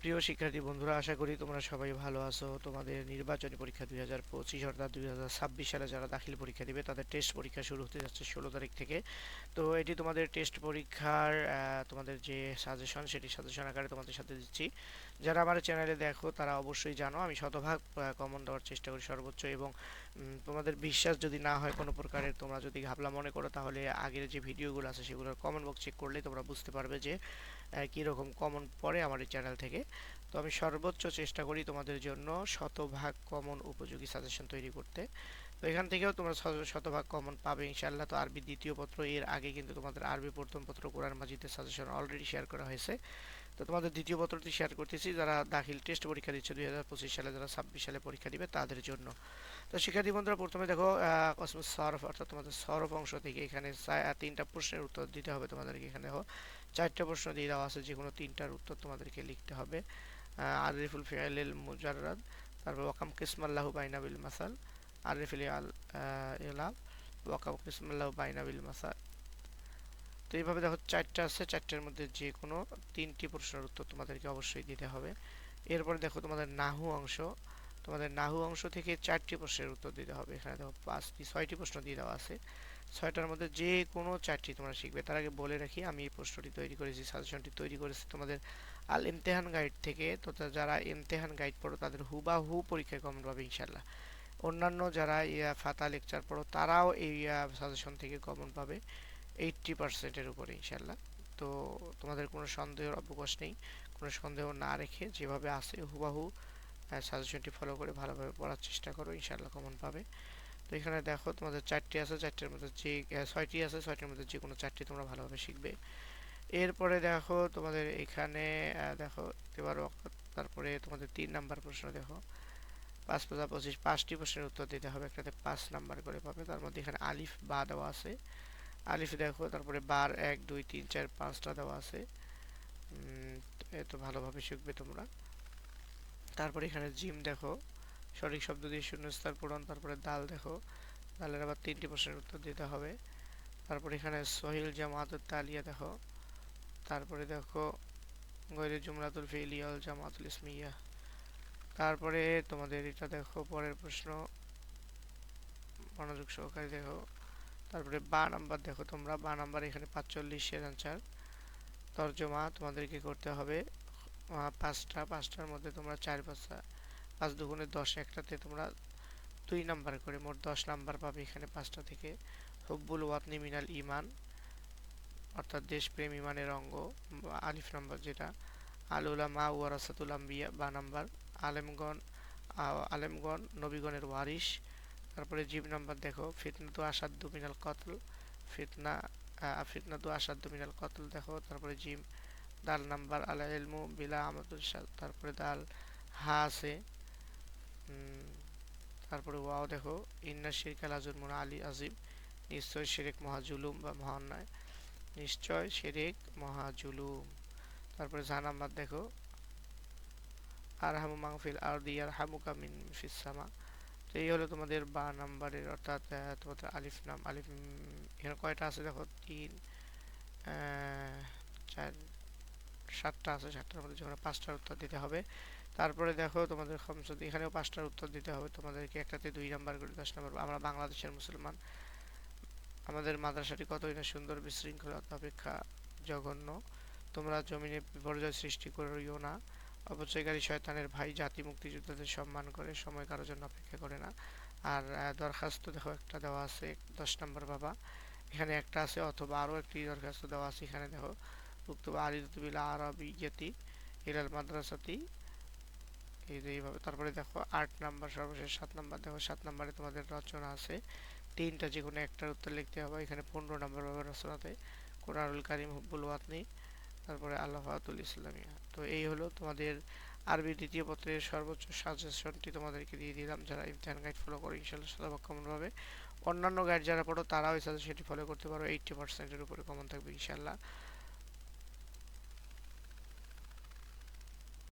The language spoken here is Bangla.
প্রিয় শিক্ষার্থী বন্ধুরা, আশা করি তোমরা সবাই ভালো আছো। তোমাদের নির্বাচনী পরীক্ষা দুই হাজার পঁচিশ অর্থাৎ দুই হাজার ছাব্বিশ সালে যারা দাখিল পরীক্ষা দিবে, তাদের টেস্ট পরীক্ষা শুরু হতে যাচ্ছে ষোলো তারিখ থেকে। তো এটি তোমাদের টেস্ট পরীক্ষার তোমাদের যে সাজেশন সেটি সাজেশন আকারে তোমাদের সাথে দিচ্ছি। যারা আমার চ্যানেলে দেখো, তারা অবশ্যই জানো, আমি শতভাগ কমন দেওয়ার চেষ্টা করি সর্বোচ্চ এবং তোমাদের বিশ্বাস যদি না হয় কোনো প্রকারের, তোমরা যদি ঘাবলা মনে করো, তাহলে আগের যে ভিডিওগুলো আছে সেগুলোর কমেন্ট বক্স চেক করলে তোমরা বুঝতে পারবে যে কীরকম কমন পড়ে আমার এই চ্যানেল থেকে। তো আমি সর্বোচ্চ চেষ্টা করি তোমাদের জন্য শতভাগ কমন উপযোগী সাজেশন তৈরি করতে। তো এখান থেকেও তোমরা শতভাগ কমন পাবে ইনশাল্লাহ তো আরবি দ্বিতীয় পত্র, এর আগে কিন্তু তোমাদের আরবি প্রথম পত্র কোরআন মাজিদের সাজেশন অলরেডি শেয়ার করা হয়েছে। তো তোমাদের দ্বিতীয় পত্রটি শেয়ার করতেছি। যারা দাখিল টেস্ট পরীক্ষা দিচ্ছে দুই হাজার পঁচিশ সালে, যারা ছাব্বিশ সালে পরীক্ষা দিবে তাদের জন্য। তো শিক্ষার্থী বন্ধুরা, প্রথমে দেখো সরফ, অর্থাৎ তোমাদের সরফ অংশ থেকে এখানে তিনটা প্রশ্নের উত্তর দিতে হবে তোমাদেরকে এখানে। দেখো, চারটা প্রশ্ন দিয়ে দেওয়া আছে যে কোনো তিনটার উত্তর তোমাদেরকে লিখতে হবে। আরিফুল ফিয়াল মুজাররাদ, তারপর ওয়াকাম কিসমাল্লাহু বাইনাবিল মাসাল আরিফুল আল ইলাব ওয়াকাম কিসমাল্লাহু বাইনাবিল মাসাল। তো এইভাবে দেখো চারটা আছে, চারটার মধ্যে যে কোনো তিনটি প্রশ্নের উত্তর তোমাদেরকে অবশ্যই দিতে হবে। এরপরে দেখো তোমাদের নাহু অংশ, তোমাদের নাহু অংশ থেকে চারটি প্রশ্নের উত্তর দিতে হবে। এখানে দেখো পাঁচটি ছয়টি প্রশ্ন দিয়ে দেওয়া আছে। ছয়টার মধ্যে যে কোনো চারটি তোমরা শিখবে। তার আগে বলে রাখি, আমি এই প্রশ্নটি তৈরি করেছি, সাজেশনটি তৈরি করেছি তোমাদের আল ইমতেহান গাইড থেকে। তো যারা ইমতেহান গাইড পড়ো, তাদের হুবাহু পরীক্ষায় কমন পাবে ইনশাল্লাহ অন্যান্য যারা ইয়া ফাতা লেকচার পড়ো, তারাও এই সাজেশন থেকে কমন পাবে। এইটটি পার্সেন্টের উপরে ইনশাল্লাহ তো তোমাদের কোনো সন্দেহের অবকাশ নেই। কোনো সন্দেহ না রেখে যেভাবে আসে হুবাহু সাজেশনটি ফলো করে ভালোভাবে পড়ার চেষ্টা করো ইনশাল্লাহ কমন পাবে। তো এখানে দেখো তোমাদের চারটি আছে, চারটির মধ্যে যে ছয়টি আছে, ছয়টির মধ্যে যে কোনো চারটি তোমরা ভালোভাবে শিখবে। এরপরে দেখো তোমাদের এখানে দেখো এবার তারপরে তোমাদের তিন নাম্বার প্রশ্ন দেখো। পাঁচ পাঁচ পঁচিশ পাঁচটি প্রশ্নের উত্তর দিতে হবে, একটাতে পাঁচ নাম্বার করে পাবে। তার মধ্যে এখানে আলিফ বা দেওয়া আছে। আলিফ দেখো, তারপরে বার এক, দুই, তিন, চার, পাঁচটা দেওয়া আছে। এত ভালোভাবে শিখবে তোমরা। তারপরে এখানে জিম দেখো, সঠিক শব্দ দিয়ে শূন্যস্থান পূরণ, তারপরে দাল দেখো। দালের আবার তিনটি প্রশ্নের উত্তর দিতে হবে। তারপরে এখানে সহিল জামাতুল তালিয়া দেখো। তারপরে দেখো গৈরে জুমরাতুল ফেলিয়াল জামাতুল ইসমিয়া। তারপরে তোমাদের এটা দেখো, পরের প্রশ্ন, মনোযোগ সহকারে দেখো। তারপরে বা নাম্বার দেখো, তোমরা বা নাম্বার এখানে পাঁচচল্লিশের আনসার তর্জমা, তোমাদেরকে করতে হবে পাঁচটা, পাঁচটার মধ্যে তোমরা চার পাঁচটা, পাঁচ দুগুণে দশ একটাতে তোমরা দুই নাম্বার করে, মোট দশ নাম্বার পাবে এখানে পাঁচটা থেকে। হব্বুল ওয়াতনি মিনাল ইমান অর্থাৎ দেশপ্রেম ইমানের অঙ্গ আলিফ নাম্বার যেটা। আলুলা মা ওয়ারাসাতুল আম্বিয়া, বা নাম্বার। আলেমগণ আলেমগণ, নবীগণের ওয়ারিস তারপরে জিব নাম্বার দেখো, ফিতনা তো আসাদ্দু মিনাল কতল, ফিতনা ফিতনা তো আসাদ্দু মিনাল কতল দেখো, তারপরে জিম, দাল নাম্বার আলা এলমু বিলা আমাদুল তারপরে দাল হা আছে তারপরে ওয়াও দেখো, ইন্না শিরকাল আজুর মোনা আলী আজিম, নিশ্চয় শেরেক মহাজুলুম বা মহান্যায় নিশ্চয় শেরেক মহাজুলুম। তারপরে জা নাম্বার দেখো আর হামু মাংফিল আর দিয়ার হামুকা মিন ফিসামা তো এই হলো তোমাদের বা নাম্বারের অর্থাৎ তোমাদের আলিফ নাম, আলিফ এখানে কয়টা আছে দেখো? তিন চার, সাতটা আছে, সাতটার মধ্যে যখন পাঁচটার উত্তর দিতে হবে। তারপরে দেখো তোমাদের খমসদি, এখানেও পাঁচটার উত্তর দিতে হবে। তোমাদেরকে একটাতে দুই নাম্বার করে দশ নাম্বার আমরা বাংলাদেশের মুসলমান। আমাদের মাদ্রাসাটি কতই না সুন্দর বিশৃঙ্খলতা অপেক্ষা জঘন্য। তোমরা জমিনে বিপর্যয় সৃষ্টি করিও না। অপচয়কারী শয়তানের ভাই জাতি মুক্তিযোদ্ধাদের সম্মান করে, সময় কারোর জন্য অপেক্ষা করে না। আর দরখাস্ত দেখো, একটা দেওয়া আছে দশ নম্বর বাবা। এখানে একটা আছে, অথবা আরও একটি দরখাস্ত দেওয়া আছে। এখানে দেখো উক্তবা আলিদুবিল আরবিয়াতি ইলাল মাদ্রাসাতি। এই যে এইভাবে, তারপরে দেখো, আট নাম্বার, সর্বশেষ সাত নাম্বার, দেখো, সাত নাম্বারে তোমাদের রচনা আছে। তিনটা যে কোনো একটার উত্তর লিখতে হবে। এখানে পনেরো নাম্বার পাবে রচনাতে কোরআনুল কারিম হুব্বুল ওয়াতনি। তারপরে আল্লাহাতুল ইসলামিয়া। তো এই হলো তোমাদের আরবি দ্বিতীয় পত্রের সর্বোচ্চ সাজেশনটি তোমাদেরকে দিয়ে দিলাম। যারা ইমতিহান গাইড ফলো করো ইনশাল্লাহ পাবে অন্যান্য গাইড যারা পড়ো, তারাও এই সাজেশনটি ফলো করতে পারো। এইটটি পার্সেন্টের উপরে কমন থাকবে ইনশাল্লাহ